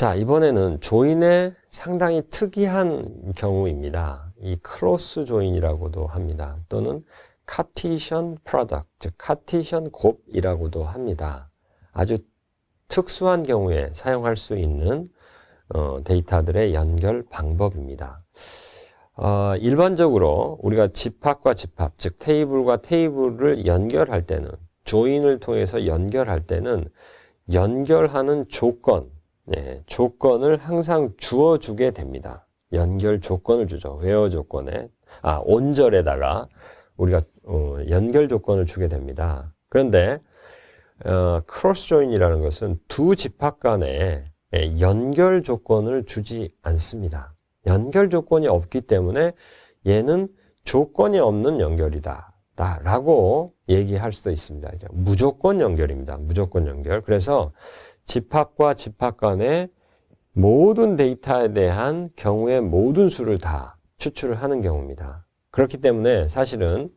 자, 이번에는 조인의 상당히 특이한 경우입니다. 이 크로스 조인이라고도 합니다. 또는 카티션 프로덕트, 즉 카티션 곱이라고도 합니다. 아주 특수한 경우에 사용할 수 있는 어, 데이터들의 연결 방법입니다. 어, 일반적으로 우리가 집합과 집합, 즉 테이블과 테이블을 연결할 때는 조인을 통해서 연결할 때는 연결하는 조건, 네, 조건을 항상 주어 주게 됩니다. 연결 조건을 주죠. 회어 조건에, 아, 온절에다가 우리가 어, 연결 조건을 주게 됩니다. 그런데 어, 크로스 조인이라는 것은 두 집합 간에 예, 연결 조건을 주지 않습니다. 연결 조건이 없기 때문에 얘는 조건이 없는 연결이다. 라고 얘기할 수도 있습니다. 무조건 연결입니다. 무조건 연결. 그래서 집합과 집합 간의 모든 데이터에 대한 경우의 모든 수를 다 추출을 하는 경우입니다. 그렇기 때문에 사실은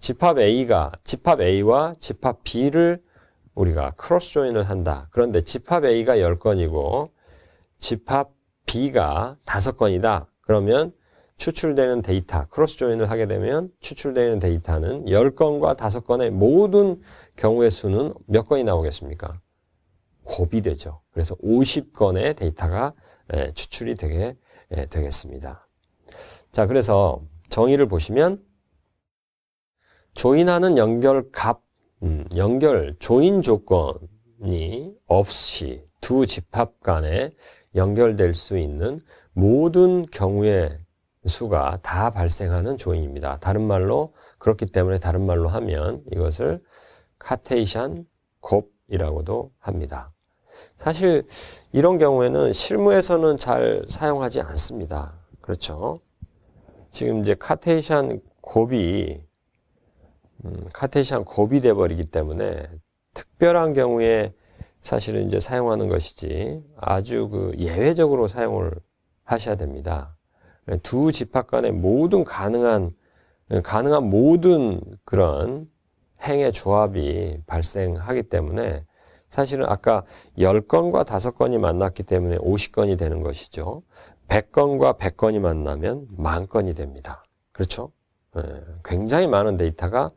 집합 A가 집합 A와 집합 B를 우리가 크로스 조인을 한다. 그런데 집합 A가 10건이고 집합 B가 5건이다. 그러면 추출되는 데이터, 크로스 조인을 하게 되면 추출되는 데이터는 10건과 5건의 모든 경우의 수는 몇 건이 나오겠습니까? 곱이 되죠. 그래서 50건의 데이터가 예, 추출이 되게 예, 되겠습니다. 자, 그래서 정의를 보시면 조인하는 연결 값, 음, 연결 조인 조건이 없이 두 집합 간에 연결될 수 있는 모든 경우의 수가 다 발생하는 조인입니다. 다른 말로 그렇기 때문에 다른 말로 하면 이것을 카테이션 곱이라고도 합니다. 사실 이런 경우에는 실무에서는 잘 사용하지 않습니다. 그렇죠? 지금 이제 카테이션 곱이 음, 카테이션 곱이 돼 버리기 때문에 특별한 경우에 사실은 이제 사용하는 것이지 아주 그 예외적으로 사용을 하셔야 됩니다. 두 집합 간의 모든 가능한 가능한 모든 그런 행의 조합이 발생하기 때문에 사실은 아까 10건과 5건이 만났기 때문에 50건이 되는 것이죠. 100건과 100건이 만나면 만 건이 됩니다. 그렇죠? 예, 굉장히 많은 데이터가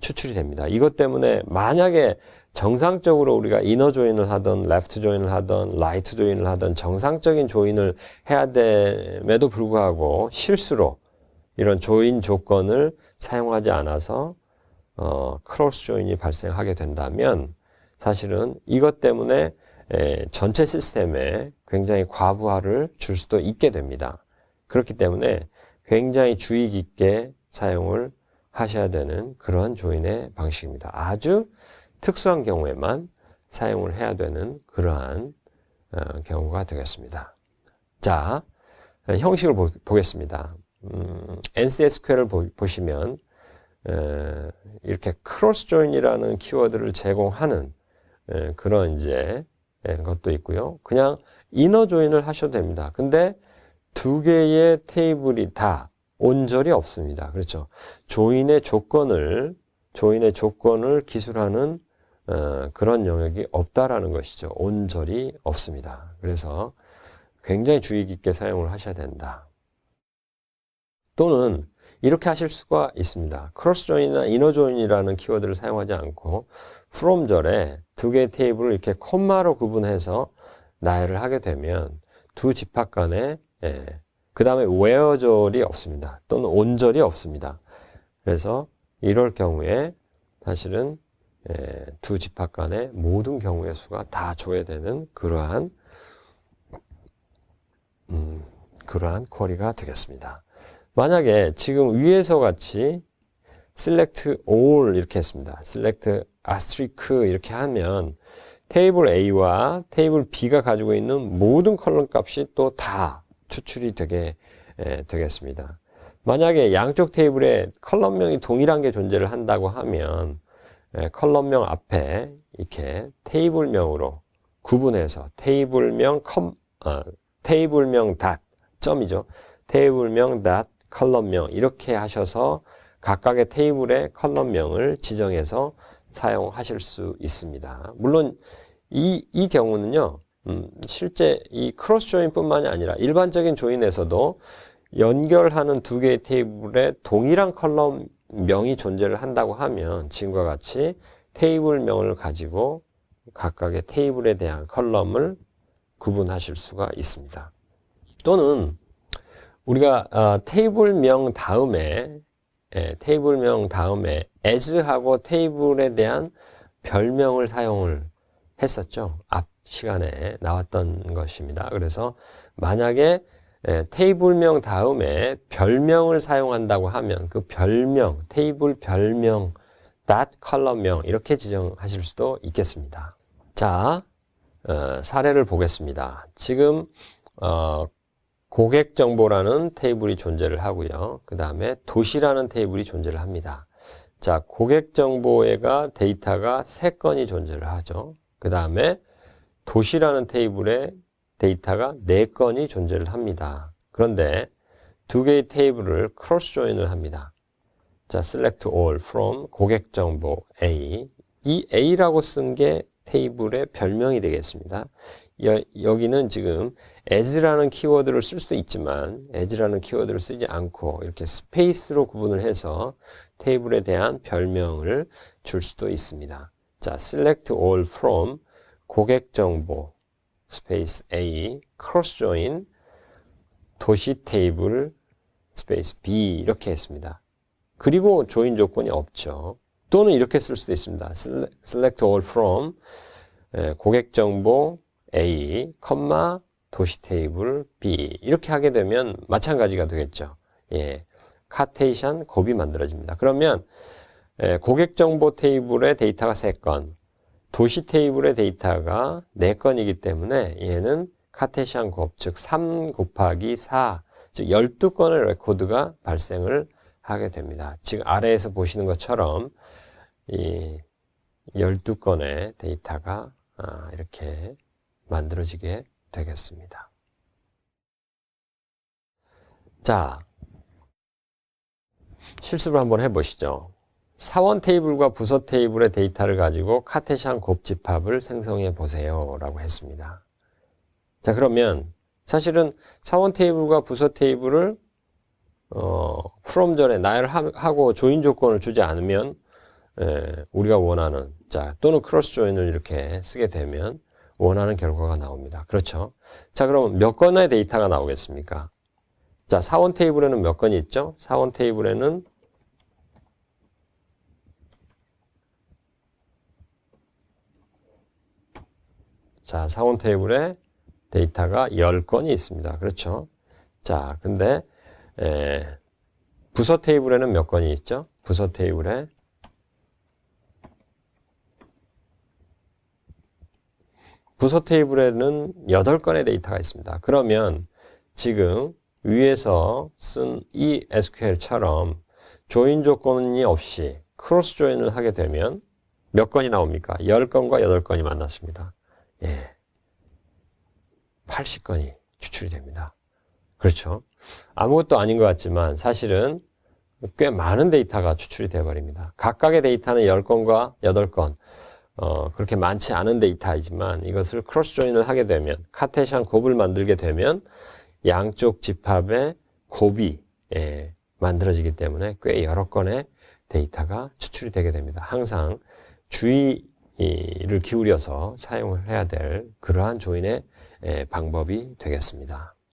추출이 됩니다. 이것 때문에 만약에 정상적으로 우리가 이너 조인을 하던 레프트 조인을 하던 라이트 조인을 하던 정상적인 조인을 해야 됨에도 불구하고 실수로 이런 조인 조건을 사용하지 않아서 어, 크로스 조인이 발생하게 된다면 사실은 이것 때문에 에, 전체 시스템에 굉장히 과부하를 줄 수도 있게 됩니다. 그렇기 때문에 굉장히 주의 깊게 사용을 하셔야 되는 그러한 조인의 방식입니다. 아주 특수한 경우에만 사용을 해야 되는 그러한 어, 경우가 되겠습니다. 자, 형식을 보, 겠습니다 음, NCSQL을 보, 시면 에, 이렇게 크로스 조인이라는 키워드를 제공하는 에, 그런 이제 에, 것도 있고요. 그냥 이너 조인을 하셔도 됩니다. 근데 두 개의 테이블이 다 온절이 없습니다. 그렇죠. 조인의 조건을 조인의 조건을 기술하는 어, 그런 영역이 없다라는 것이죠. 온절이 없습니다. 그래서 굉장히 주의 깊게 사용을 하셔야 된다. 또는 이렇게 하실 수가 있습니다. 크로스 조인이나 이너 조인이라는 키워드를 사용하지 않고 from절에 두 개의 테이블을 이렇게 콤마로 구분해서 나열을 하게 되면 두 집합 간에 예, 그 다음에 where절이 없습니다. 또는 온절이 없습니다. 그래서 이럴 경우에 사실은 예, 두 집합 간의 모든 경우의 수가 다 줘야 되는 그러한 음, 그러한 쿼리가 되겠습니다. 만약에 지금 위에서 같이 select all 이렇게 했습니다. select asterisk 이렇게 하면 테이블 A와 테이블 B가 가지고 있는 모든 컬럼 값이 또 다 추출이 되게 에, 되겠습니다. 만약에 양쪽 테이블에 컬럼명이 동일한 게 존재를 한다고 하면 에, 컬럼명 앞에 이렇게 테이블명으로 구분해서 테이블명 컴 어, 테이블명 닷 점이죠. 테이블명 닷 컬럼명 이렇게 하셔서 각각의 테이블의 컬럼명을 지정해서 사용하실 수 있습니다. 물론 이, 이 경우는요, 음, 실제 이 크로스 조인뿐만이 아니라 일반적인 조인에서도 연결하는 두 개의 테이블에 동일한 컬럼 명이 존재를 한다고 하면 지금과 같이 테이블 명을 가지고 각각의 테이블에 대한 컬럼을 구분하실 수가 있습니다. 또는 우리가 어, 테이블 명 다음에 예, 테이블명 다음에 as하고 테이블에 대한 별명을 사용을 했었죠. 앞 시간에 나왔던 것입니다. 그래서 만약에 예, 테이블명 다음에 별명을 사용한다고 하면 그 별명, 테이블 별명, 닷 컬럼명 이렇게 지정하실 수도 있겠습니다. 자, 어, 사례를 보겠습니다. 지금 어, 고객 정보라는 테이블이 존재를 하고요. 그 다음에 도시라는 테이블이 존재를 합니다. 자, 고객 정보에가 데이터가 세 건이 존재를 하죠. 그 다음에 도시라는 테이블에 데이터가 네 건이 존재를 합니다. 그런데 두 개의 테이블을 크로스 조인을 합니다. 자, select all from 고객 정보 A. 이 A라고 쓴 게 테이블의 별명이 되겠습니다. 여, 여기는 지금 as라는 키워드를 쓸 수 있지만 as라는 키워드를 쓰지 않고 이렇게 스페이스로 구분을 해서 테이블에 대한 별명을 줄 수도 있습니다. 자, select all from 고객 정보 스페이스 A cross join 도시 테이블 스페이스 B 이렇게 했습니다. 그리고 조인 조건이 없죠. 또는 이렇게 쓸 수도 있습니다. select all from 고객 정보 A, 도시 테이블 B 이렇게 하게 되면 마찬가지가 되겠죠. 예, 카테이션 곱이 만들어집니다. 그러면 고객 정보 테이블의 데이터가 3건, 도시 테이블의 데이터가 4건이기 때문에 얘는 카테시안 곱, 즉 3 곱하기 4, 즉 12건의 레코드가 발생을 하게 됩니다. 지금 아래에서 보시는 것처럼 이 12건의 데이터가 아, 이렇게 만들어지게 되겠습니다. 자, 실습을 한번 해보시죠. 사원 테이블과 부서 테이블의 데이터를 가지고 카테시안 곱집합을 생성해 보세요 라고 했습니다. 자 그러면 사실은 사원 테이블과 부서 테이블을 어, 프롬 전에 나열 하고 조인 조건을 주지 않으면 에, 우리가 원하는 자 또는 크로스 조인을 이렇게 쓰게 되면 원하는 결과가 나옵니다. 그렇죠? 자 그럼 몇 건의 데이터가 나오겠습니까? 자 사원 테이블에는 몇 건이 있죠? 사원 테이블에는 자, 사원 테이블에 데이터가 10건이 있습니다. 그렇죠? 자, 근데 에, 부서 테이블에는 몇 건이 있죠? 부서 테이블에 부서 테이블에는 8건의 데이터가 있습니다. 그러면 지금 위에서 쓴 이 SQL처럼 조인 조건이 없이 크로스 조인을 하게 되면 몇 건이 나옵니까? 10건과 8건이 만났습니다. 예. 80건이 추출이 됩니다. 그렇죠. 아무것도 아닌 것 같지만 사실은 꽤 많은 데이터가 추출이 되어버립니다. 각각의 데이터는 10건과 8건, 어, 그렇게 많지 않은 데이터이지만 이것을 크로스 조인을 하게 되면, 카테시안 곱을 만들게 되면 양쪽 집합의 곱이 예, 만들어지기 때문에 꽤 여러 건의 데이터가 추출이 되게 됩니다. 항상 주의 이를 기울여서 사용을 해야 될 그러한 조인의 방법이 되겠습니다.